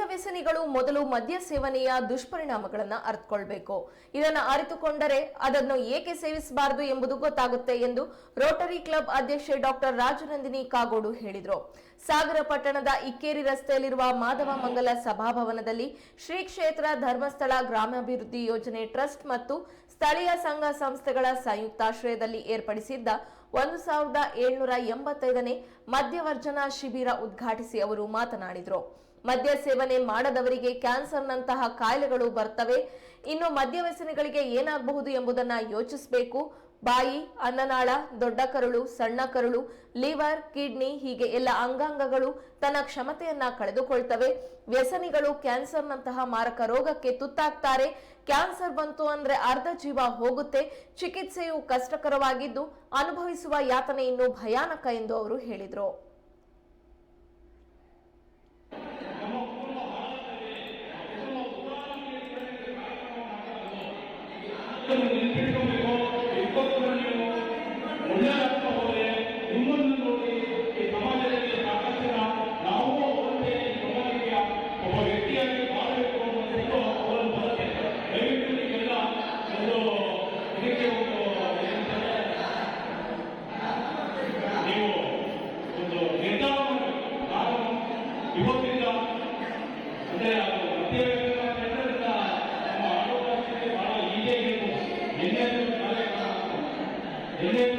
ಮದ್ಯ ವ್ಯಸನಿಗಳು ಮೊದಲು ಮದ್ಯ ಸೇವನೆಯ ದುಷ್ಪರಿಣಾಮಗಳನ್ನು ಅರ್ಥಕೊಳ್ಬೇಕು ಇದನ್ನು ಅರಿತುಕೊಂಡರೆ ಅದನ್ನು ಏಕೆ ಸೇವಿಸಬಾರದು ಎಂಬುದು ಗೊತ್ತಾಗುತ್ತೆ ಎಂದು ರೋಟರಿ ಕ್ಲಬ್ ಅಧ್ಯಕ್ಷೆ ಡಾಕ್ಟರ್ ರಾಜನಂದಿನಿ ಕಾಗೋಡು ಹೇಳಿದರು. ಸಾಗರ ಪಟ್ಟಣದ ಇಕ್ಕೇರಿ ರಸ್ತೆಯಲ್ಲಿರುವ ಮಾಧವ ಮಂಗಲ ಸಭಾಭವನದಲ್ಲಿ ಶ್ರೀ ಕ್ಷೇತ್ರ ಧರ್ಮಸ್ಥಳ ಗ್ರಾಮಾಭಿವೃದ್ಧಿ ಯೋಜನೆ ಟ್ರಸ್ಟ್ ಮತ್ತು ಸ್ಥಳೀಯ ಸಂಘ ಸಂಸ್ಥೆಗಳ ಸಂಯುಕ್ತಾಶ್ರಯದಲ್ಲಿ ಏರ್ಪಡಿಸಿದ್ದ ಒಂದು ಸಾವಿರದ ಏಳ್ನೂರ ಎಂಬತ್ತೈದನೇ ಮದ್ಯವರ್ಜನಾ ಶಿಬಿರ ಉದ್ಘಾಟಿಸಿ ಅವರು ಮಾತನಾಡಿದರು. ಮದ್ಯ ಸೇವನೆ ಮಾಡದವರಿಗೆ ಕ್ಯಾನ್ಸರ್ನಂತಹ ಕಾಯಿಲೆಗಳು ಬರ್ತವೆ. ಇನ್ನು ಮದ್ಯ ವ್ಯಸನಿಗಳಿಗೆ ಏನಾಗಬಹುದು ಎಂಬುದನ್ನು ಯೋಚಿಸಬೇಕು. ಬಾಯಿ, ಅನ್ನನಾಳ, ದೊಡ್ಡ ಕರುಳು, ಸಣ್ಣ ಕರುಳು, ಲಿವರ್, ಕಿಡ್ನಿ ಹೀಗೆ ಎಲ್ಲ ಅಂಗಾಂಗಗಳು ತನ್ನ ಕ್ಷಮತೆಯನ್ನ ಕಳೆದುಕೊಳ್ತವೆ. ವ್ಯಸನಿಗಳು ಕ್ಯಾನ್ಸರ್ನಂತಹ ಮಾರಕ ರೋಗಕ್ಕೆ ತುತ್ತಾಗ್ತಾರೆ. ಕ್ಯಾನ್ಸರ್ ಬಂತು ಅಂದ್ರೆ ಅರ್ಧ ಜೀವ ಹೋಗುತ್ತೆ. ಚಿಕಿತ್ಸೆಯು ಕಷ್ಟಕರವಾಗಿದ್ದು ಅನುಭವಿಸುವ ಯಾತನೆ ಇನ್ನೂ ಭಯಾನಕ ಎಂದು ಅವರು ಹೇಳಿದರು. ಎಣ್ಣೆಗಳ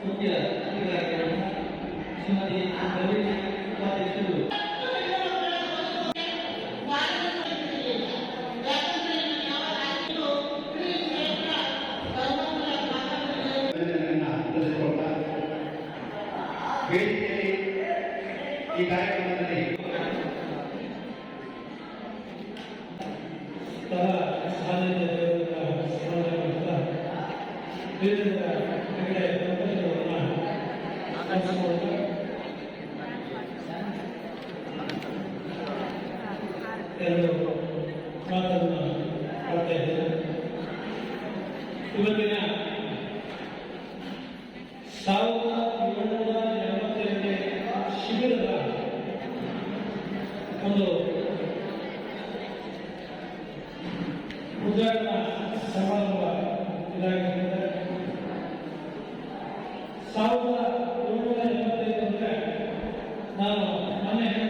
ಅದು ಮಧ್ಯವರ್ತಿಗಳ ಜನರಿಂದ ನಮ್ಮ ಆರೋಗ್ಯ ಬಹಳ ಈಜೆ ಇರಬೇಕು ಎಣ್ಣೆಗಳ ಕಾರ್ಯಕ್ರಮ ಎಣ್ಣೆಗಳ ಕಾರ್ಯಕ್ರಮನ ನಾವು ಯಾವ ರೀತಿ ಆಗ್ತದೆ ಆಗ್ತದೆ ನೀವು ಒಂದು ದೇಶದಲ್ಲಿ ಇಲ್ಲಿ ಸಮಾಜಕ್ಕೆ ಬಹಳ ಒಳ್ಳೆಯದಾಗುತ್ತೆ ಇಂಥ ಕಾರ್ಯಕ್ರಮಗಳನ್ನು ನಡೆಸಿಕೊಳ್ತಾ ಇರುವಂತ ಧರ್ಮಸ್ಥಳ ಗ್ರಾಮಾಭಿವೃದ್ಧಿ ಯೋಜನೆ ಮತ್ತು ಇತರ ಅಂಗಸಂಸ್ಥೆಗಳಿಗೆ ನನ್ನ ಉತ್ಪೂರ್ವ ವಂದನೆಗಳು ನನಗೆ ಮಾತಾಡಬೇಕು ಈಗ ಇನ್ನೊಂದು ಮುಖ್ಯ ಅತಿಥಿಗಳಾಗಿರುವ ಶ್ರೀಮತಿ ರವಿ ಉಪಾಧ್ಯಕ್ಷರು ವೇದಿಕೆಯಲ್ಲಿ ಈ ಕಾರ್ಯಕ್ರಮದಲ್ಲಿ ಸಹ ಎರಡು ಮಾತನ್ನು ಆಡ್ತಾ ಇದ್ದೇನೆ ಇವತ್ತಿನ ಸಾವಿರದ ಏಳುನೂರ ಎಂಬತ್ತೈದನೇ ಶಿಬಿರದ ಒಂದು ಉದ್ಘಾಟನಾ ಸಮಾರಂಭ ಇದಾಗಿದೆ ಸಾವಿರದ ಏಳುನೂರ ಎಂಬತ್ತೈದು ಅಂದರೆ ನಾನು ಮೊನ್ನೆ ಹೇಳಿದ ಹಾಗೆ